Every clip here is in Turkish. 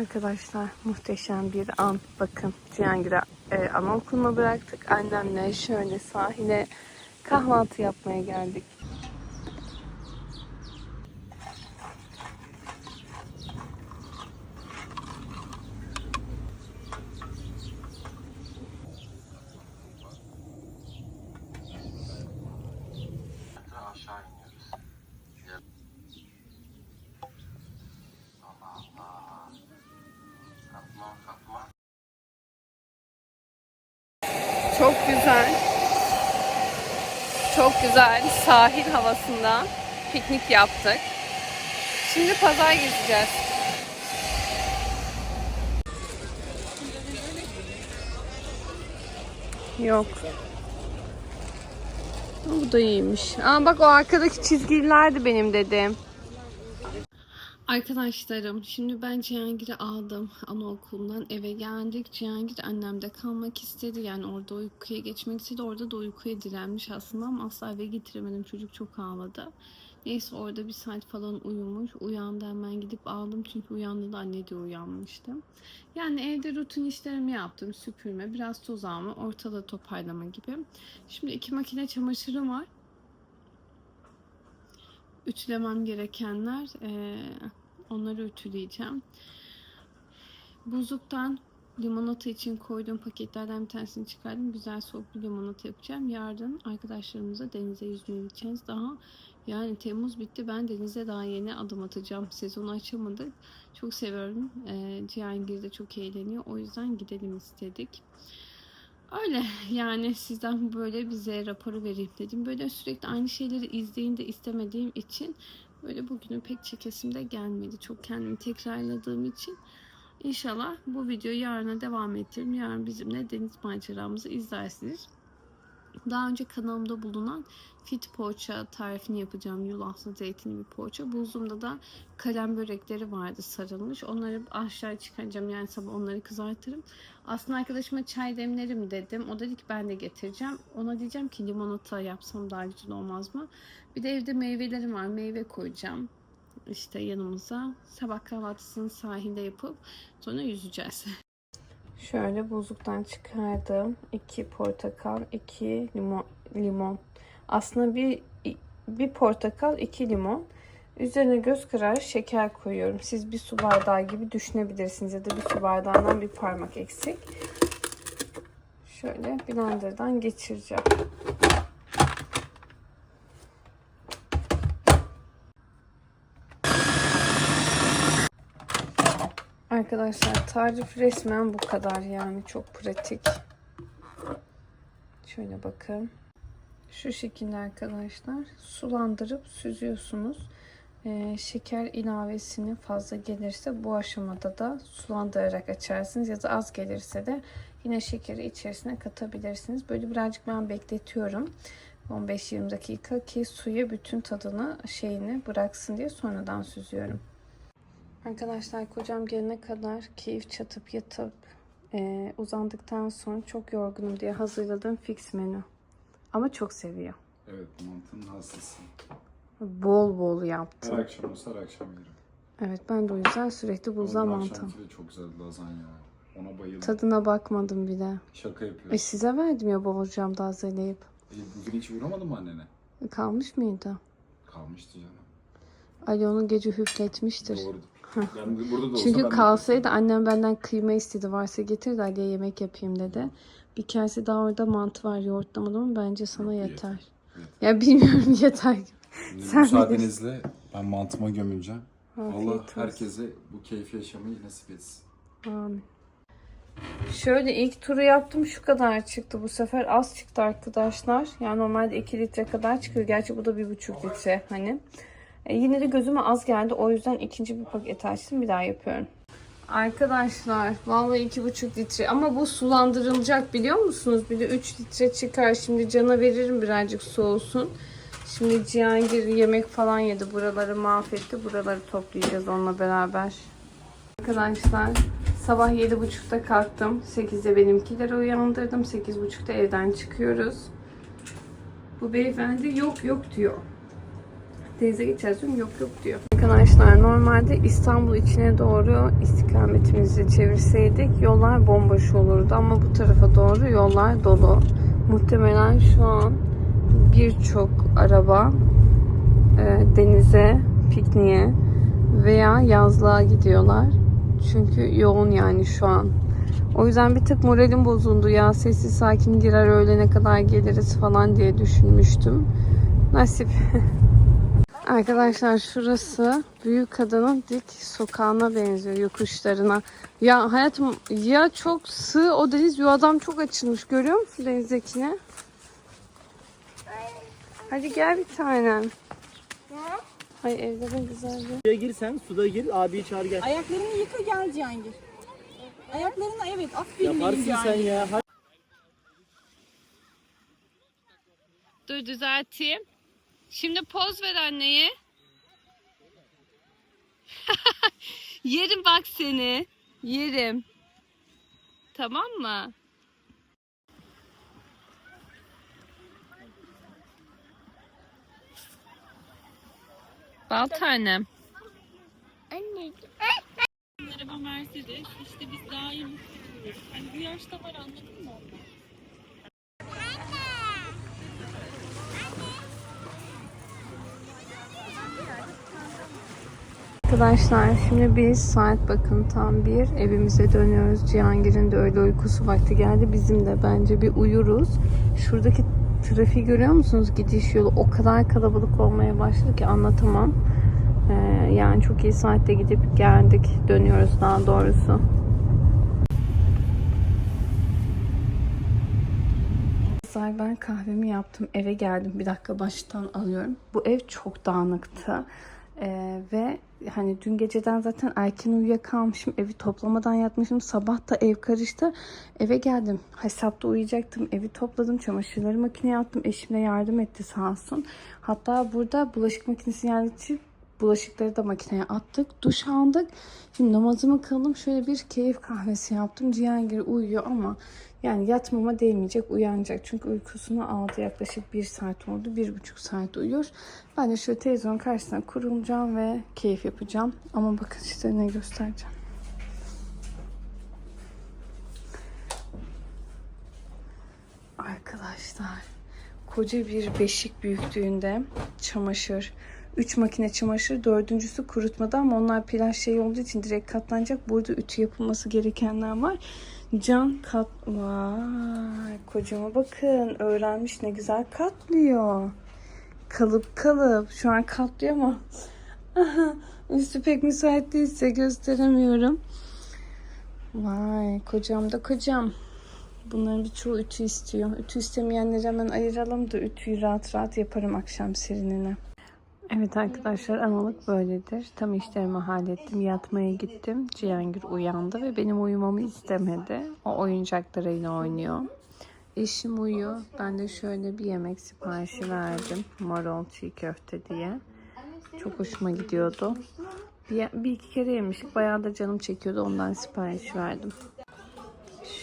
Arkadaşlar muhteşem bir an. Bakın Cihangir'e e, anaokuluna bıraktık. Annemle şöyle sahile kahvaltı yapmaya geldik. aşağı iniyoruz. Allah Allah. Kalkma kalkma. Çok güzel. Çok güzel sahil havasında piknik yaptık. Şimdi pazar gezeceğiz. Yok. Bu da iyiymiş. Aa bak o arkadaki çizgilerdi benim dedim. Arkadaşlarım şimdi ben Cihangir'i aldım anaokulundan eve geldik. Cihangir annemde kalmak istedi yani orada uykuya geçmek istedi. Orada da uykuya direnmiş aslında ama asla eve getiremedim. Çocuk çok ağladı. Neyse orada bir saat falan uyumuş. Uyandı hemen gidip aldım çünkü uyandı da anne de uyanmıştı. Yani evde rutin işlerimi yaptım. Süpürme, biraz toz alma, ortalığı toparlama gibi. Şimdi iki makine çamaşırım var. Ütülemem gerekenler. eee, onları ütüleyeceğim. Buzluktan limonata için koyduğum paketlerden bir tanesini çıkardım. Güzel soğuk bir limonata yapacağım. Yarın arkadaşlarımıza denize yüzmeye gideceğiz. Daha yani Temmuz bitti. Ben denize daha yeni adım atacağım. Sezonu açamadık. Çok seviyorum. Ee, Cihangir de çok eğleniyor. O yüzden gidelim istedik. Öyle yani sizden böyle bize raporu vereyim dedim. Böyle sürekli aynı şeyleri izleyin de istemediğim için böyle bugünü pek çekesim de gelmedi. Çok kendimi tekrarladığım için. İnşallah bu videoyu yarına devam ettiririm. Yarın bizimle deniz maceramızı izlersiniz. Daha önce kanalımda bulunan fit poğaça tarifini yapacağım. Yulaflı zeytinli bir poğaça. Buzluğumda da kalem börekleri vardı sarılmış. Onları aşağı çıkaracağım. Yani sabah onları kızartırım. Aslında arkadaşıma çay demlerim dedim. O dedi ki ben de getireceğim. Ona diyeceğim ki limonata yapsam daha güzel olmaz mı? Bir de evde meyvelerim var. Meyve koyacağım. İşte yanımıza. Sabah kahvaltısını sahilde yapıp sonra yüzeceğiz. Şöyle buzluktan çıkardığım iki portakal, iki limon. limon. Aslında bir bir portakal, iki limon. Üzerine göz kararı şeker koyuyorum. Siz bir su bardağı gibi düşünebilirsiniz ya da bir su bardağından bir parmak eksik. Şöyle blenderdan geçireceğim. Arkadaşlar tarif resmen bu kadar yani çok pratik. Şöyle bakın. Şu şekilde arkadaşlar sulandırıp süzüyorsunuz. Ee, şeker ilavesini fazla gelirse bu aşamada da sulandırarak açarsınız ya da az gelirse de yine şekeri içerisine katabilirsiniz. Böyle birazcık ben bekletiyorum. 15-20 dakika ki suya bütün tadını şeyini bıraksın diye sonradan süzüyorum. Arkadaşlar kocam gelene kadar keyif çatıp yatıp e, uzandıktan sonra çok yorgunum diye hazırladığım fix menü. Ama çok seviyor. Evet mantının hastasın. Bol bol Her yaptım. akşam olsa her akşam yerim. Evet ben de o yüzden sürekli buzluğa Onun mantı. akşamki de çok güzel lazanya. Ona bayıldım. Tadına bakmadım bile. Şaka E yapıyorsun. size verdim ya bolcamda hazırlayıp. E, bugün hiç uğramadın mı annene? E, Kalmış mıydı? Kalmıştı canım. Ali onu gece hüfletmiştir. Doğrudur. Burada da olsa Çünkü ben de- kalsaydı annem benden kıyma istedi. Varsa getir de Ali'ye yemek yapayım dedi. Bir kase daha orada mantı var yoğurtlamadım ama bence sana yeter. Ya bilmiyorum yeter. Şimdi Sen Müsaadenizle ben mantıma gömüleceğim. Afiyet Allah olsun. herkese bu keyfi yaşamayı nasip etsin. Amin. Şöyle ilk turu yaptım şu kadar çıktı bu sefer az çıktı arkadaşlar. Yani normalde 2 litre kadar çıkıyor. Gerçi bu da 1,5 litre hani. E, yine de gözüme az geldi. O yüzden ikinci bir paket açtım. Bir daha yapıyorum. Arkadaşlar vallahi iki buçuk litre ama bu sulandırılacak biliyor musunuz? Bir de 3 litre çıkar. Şimdi cana veririm birazcık soğusun. Şimdi Cihangir yemek falan yedi. Buraları mahvetti. Buraları toplayacağız onunla beraber. Arkadaşlar sabah 7.30'da kalktım. 8'de benimkileri uyandırdım. 8.30'da evden çıkıyoruz. Bu beyefendi yok yok diyor. Denize gideceğiz diyorum. Yok yok diyor. Arkadaşlar normalde İstanbul içine doğru istikametimizi çevirseydik yollar bomboş olurdu ama bu tarafa doğru yollar dolu. Muhtemelen şu an birçok araba e, denize, pikniğe veya yazlığa gidiyorlar. Çünkü yoğun yani şu an. O yüzden bir tık moralim bozuldu ya. Sessiz sakin girer öğlene kadar geliriz falan diye düşünmüştüm. Nasip. Arkadaşlar şurası büyük adının dik sokağına benziyor yokuşlarına. Ya hayatım ya çok sığ o deniz ya adam çok açılmış görüyor musun denizdekini? Hadi gel bir tanem. Ay evde de güzel bir. Suya gir sen, suda gir, abiyi çağır gel. Ayaklarını yıka gel Cihangir. Ayaklarını evet aferin Yaparsın sen Cihangir. ya. Hadi. Dur düzelteyim. Şimdi poz ver anneye. Yerim bak seni. Yerim. Tamam mı? Bal tanem. Anne. Araba Mercedes. İşte biz iyi Hani bu yaşta var anladın mı? Arkadaşlar şimdi biz saat bakın tam bir evimize dönüyoruz. Cihangir'in de öyle uykusu vakti geldi. Bizim de bence bir uyuruz. Şuradaki trafiği görüyor musunuz? Gidiş yolu o kadar kalabalık olmaya başladı ki anlatamam. Ee, yani çok iyi saatte gidip geldik. Dönüyoruz daha doğrusu. Kızlar ben kahvemi yaptım eve geldim bir dakika baştan alıyorum. Bu ev çok dağınıktı Ee, ve hani dün geceden zaten erken uyuyakalmışım evi toplamadan yatmışım. Sabah da ev karıştı. Eve geldim hesapta uyuyacaktım. Evi topladım çamaşırları makineye attım. Eşim de yardım etti sağ olsun. Hatta burada bulaşık makinesi yerleştirip bulaşıkları da makineye attık duş aldık şimdi namazımı kıldım şöyle bir keyif kahvesi yaptım Cihangir uyuyor ama yani yatmama değmeyecek, uyanacak. Çünkü uykusunu aldı. Yaklaşık bir saat oldu. Bir buçuk saat uyuyor. Ben de şöyle televizyon karşısına kurulacağım ve keyif yapacağım. Ama bakın size ne göstereceğim. Arkadaşlar koca bir beşik büyüklüğünde çamaşır. 3 makine çamaşır, dördüncüsü kurutmada ama onlar plaj şey olduğu için direkt katlanacak. Burada ütü yapılması gerekenler var. Can kat... Vay kocama bakın öğrenmiş ne güzel katlıyor. Kalıp kalıp şu an katlıyor ama üstü pek müsait değilse gösteremiyorum. Vay kocam da kocam. Bunların birçoğu ütü istiyor. Ütü istemeyenleri hemen ayıralım da ütüyü rahat rahat yaparım akşam serinine. Evet arkadaşlar analık böyledir. Tam işlerimi hallettim. Yatmaya gittim. Cihangir uyandı ve benim uyumamı istemedi. O oyuncaklarıyla oynuyor. Eşim uyuyor. Ben de şöyle bir yemek siparişi verdim. Marul çiğ köfte diye. Çok hoşuma gidiyordu. Bir, bir iki kere yemiştik. Bayağı da canım çekiyordu. Ondan sipariş verdim.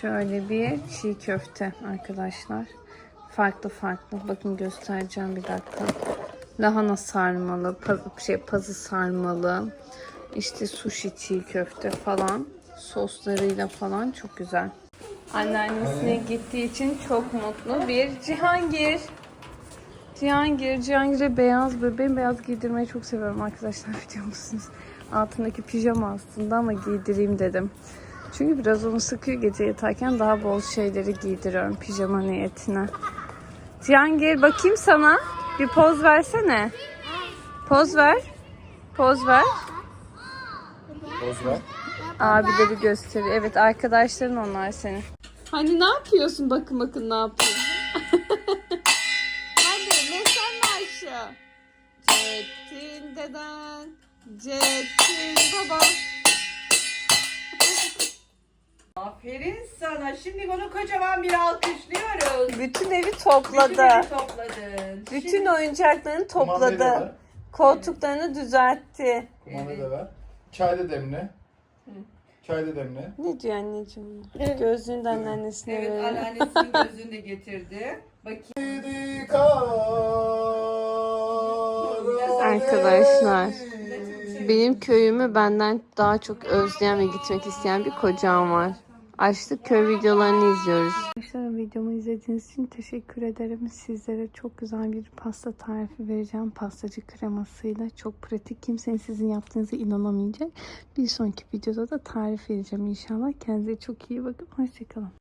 Şöyle bir çiğ köfte arkadaşlar. Farklı farklı. Bakın göstereceğim bir dakika. Lahana sarmalı, pazı, şey, pazı sarmalı, işte sushi çiğ köfte falan. Soslarıyla falan çok güzel. Anneannesine gittiği için çok mutlu bir Cihangir. Cihangir, Cihangir'e beyaz bebeğim beyaz giydirmeyi çok seviyorum arkadaşlar biliyor musunuz? Altındaki pijama aslında ama giydireyim dedim. Çünkü biraz onu sıkıyor gece yatarken daha bol şeyleri giydiriyorum pijama niyetine. Cihangir bakayım sana. Bir poz versene. Poz ver. Poz ver. Poz ver. Abileri gösteriyor. Evet arkadaşların onlar senin. Hani ne yapıyorsun? Bakın bakın ne yapıyorsun. Hadi mesel marşı. Cettin deden. Cettin baba. Aferin sana. Şimdi bunu kocaman bir alkışlıyoruz. Bütün evi Bütün topladı. evi topladın. Bütün oyuncaklarını topladı. Koltuklarını düzeltti. Kumanda da ver. Çay da demle. Çay da demle. Ne diyor anneciğim? Gözlüğünü de anneannesine Evet veriyor. anneannesinin gözünü de getirdi. Bakayım. Arkadaşlar benim köyümü benden daha çok özleyen ve gitmek isteyen bir kocam var. Açtık köy videolarını izliyoruz. Arkadaşlar videomu izlediğiniz için teşekkür ederim. Sizlere çok güzel bir pasta tarifi vereceğim. Pastacı kremasıyla. Çok pratik. Kimsenin sizin yaptığınıza inanamayacak. Bir sonraki videoda da tarif vereceğim inşallah. Kendinize çok iyi bakın. Hoşçakalın.